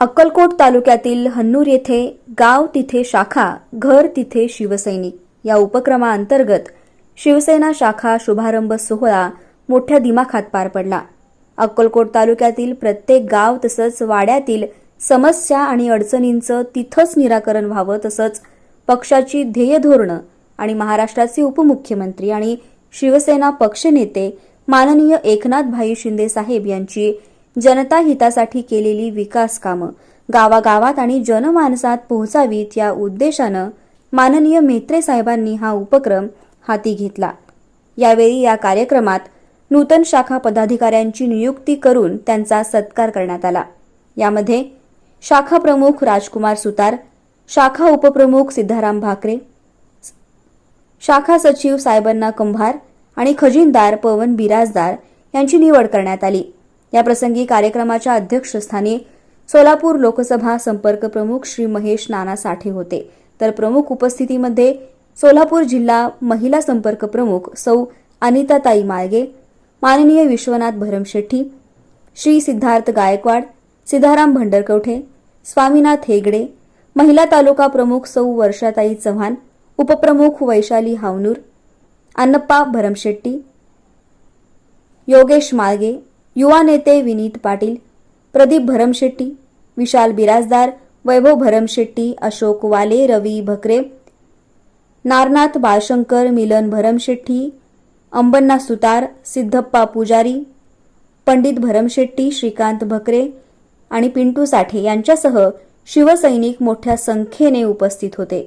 अक्कलकोट तालुक्यातील हन्नूर येथे गाव तिथे शाखा घर तिथे शिवसैनिक. या उपक्रमाअंतर्गत शिवसेना शाखा शुभारंभ सोहळा मोठ्या दिमाखात पार पडला. अक्कलकोट तालुक्यातील प्रत्येक गाव तसंच वाड्यातील समस्या आणि अडचणींचं तिथंच निराकरण व्हावं तसंच पक्षाची ध्येय धोरणं आणि महाराष्ट्राचे उपमुख्यमंत्री आणि शिवसेना पक्षनेते माननीय एकनाथ भाई शिंदे साहेब यांची जनता हितासाठी केलेली विकास कामं. गावागावात आणि जनमानसात पोहोचावीत या उद्देशानं माननीय मेत्रे साहेबांनी हा उपक्रम हाती घेतला. यावेळी या कार्यक्रमात नूतन शाखा पदाधिकाऱ्यांची नियुक्ती करून त्यांचा सत्कार करण्यात आला. यामध्ये शाखा प्रमुख राजकुमार सुतार शाखा उपप्रमुख सिद्धाराम भाकरे शाखा सचिव साहेबांना कंभार आणि खजिनदार पवन बिराजदार यांची निवड करण्यात आली. याप्रसंगी कार्यक्रमाच्या अध्यक्षस्थानी सोलापूर लोकसभा संपर्क प्रमुख श्री महेश नाना साठे होते. तर प्रमुख उपस्थितीमध्ये सोलापूर जिल्हा महिला संपर्क प्रमुख सौ अनिताताई माळगे माननीय विश्वनाथ भरमशेट्टी श्री सिद्धार्थ गायकवाड सिद्धाराम भंडरकवठे स्वामीनाथ हेगडे महिला तालुका प्रमुख सौ वर्षाताई चव्हाण उपप्रमुख वैशाली हावनूर अन्नप्पा भरमशेट्टी योगेश माळगे युवा नेते विनीत पाटील प्रदीप भरमशेट्टी विशाल बिराजदार वैभव भरमशेट्टी अशोक वाले रवी भकरे नारनाथ बाळशंकर मिलन भरमशेट्टी अंबन्ना सुतार सिद्धप्पा पुजारी पंडित भरमशेट्टी श्रीकांत भकरे आणि पिंटू साठे यांच्यासह शिवसैनिक मोठ्या संख्येने उपस्थित होते.